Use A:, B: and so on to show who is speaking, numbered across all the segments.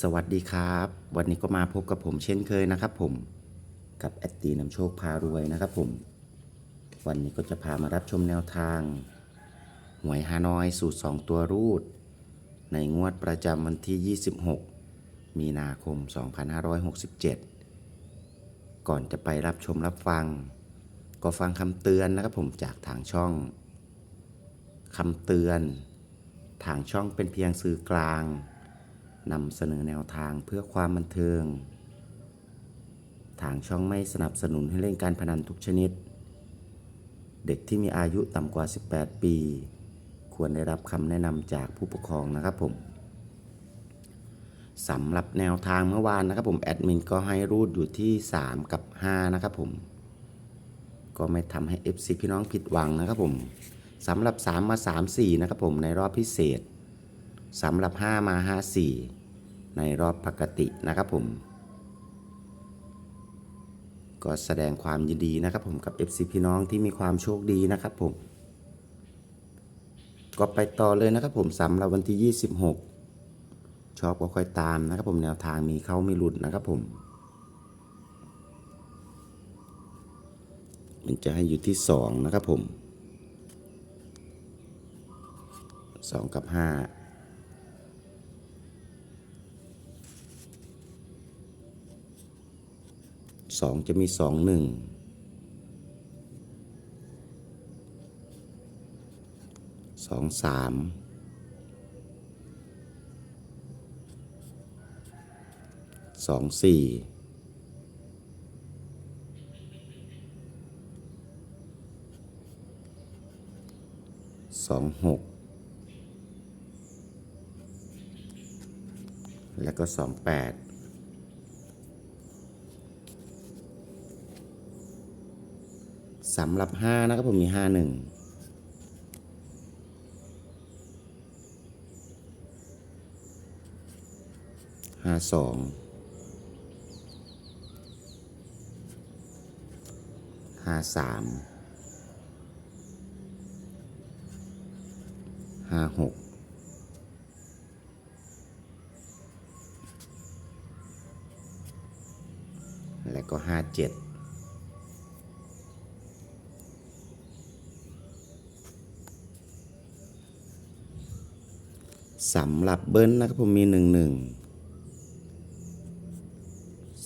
A: สวัสดีครับ วันนี้ก็มาพบกับผมเช่นเคยนะครับ ผมกับแอดตีนำโชคพารวยนะครับ ผม วันนี้ก็จะพามารับชมแนวทาง หวยฮานอยสูตร 2 ตัวรูด ในงวดประจำวันที่ 26 มีนาคม 2567 ก่อนจะไปรับชมรับฟัง ก็ฟังคำเตือนนะครับผมจากทางช่องคำเตือน ทางช่องเป็นเพียงสื่อกลาง นำเสนอแนวทางเพื่อความบันเทิง ทางช่องไม่สนับสนุนให้เล่นการพนันทุกชนิด เด็กที่มีอายุต่ำกว่า 18 ปี ควรได้รับคำแนะนำจากผู้ปกครองนะครับผมสำหรับแนวทางเมื่อวานนะครับผมแอดมินก็ให้รูดอยู่ที่ 3 กับ 5 นะครับผม ก็ไม่ทำให้ FC พี่น้องผิดหวังนะครับผมสำหรับ 3 มา 3 4 นะครับผมในรอบพิเศษสำหรับ 5 มา 5 4 ในรอบปกตินะครับผม ก็แสดงความยินดีนะครับผมกับ FC พี่น้องที่มีความโชคดีนะครับผม ก็ไปต่อเลยนะครับผมสำหรับวันที่ 26 ชอบก็ค่อยตามนะครับผมแนวทางมีเข้ามีหลุดนะครับผมมันจะให้อยู่ที่ 2 นะครับผม 2 กับ 5 สองจะมีสองหนึ่งสองสามสองสี่สองหกแล้วก็สองแปด สำหรับ 5 นะครับผมมี 5 1ห้าสองห้าสามห้าหกและก็ห้าเจ็ด สำหรับเบิ้ลนะครับผมมีหนึ่งหนึ่ง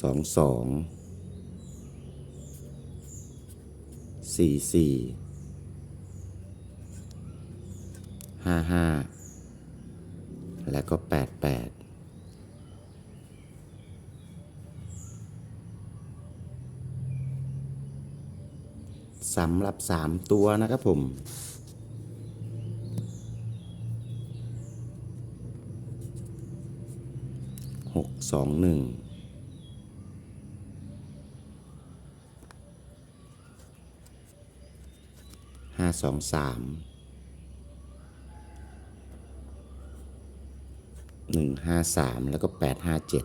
A: สองสองสี่สี่ห้าห้าแล้วก็แปดแปดสำหรับสามตัวนะครับผม หกสองหนึ่งห้าสองสามหนึ่งห้าสามแล้วก็แปดห้าเจ็ด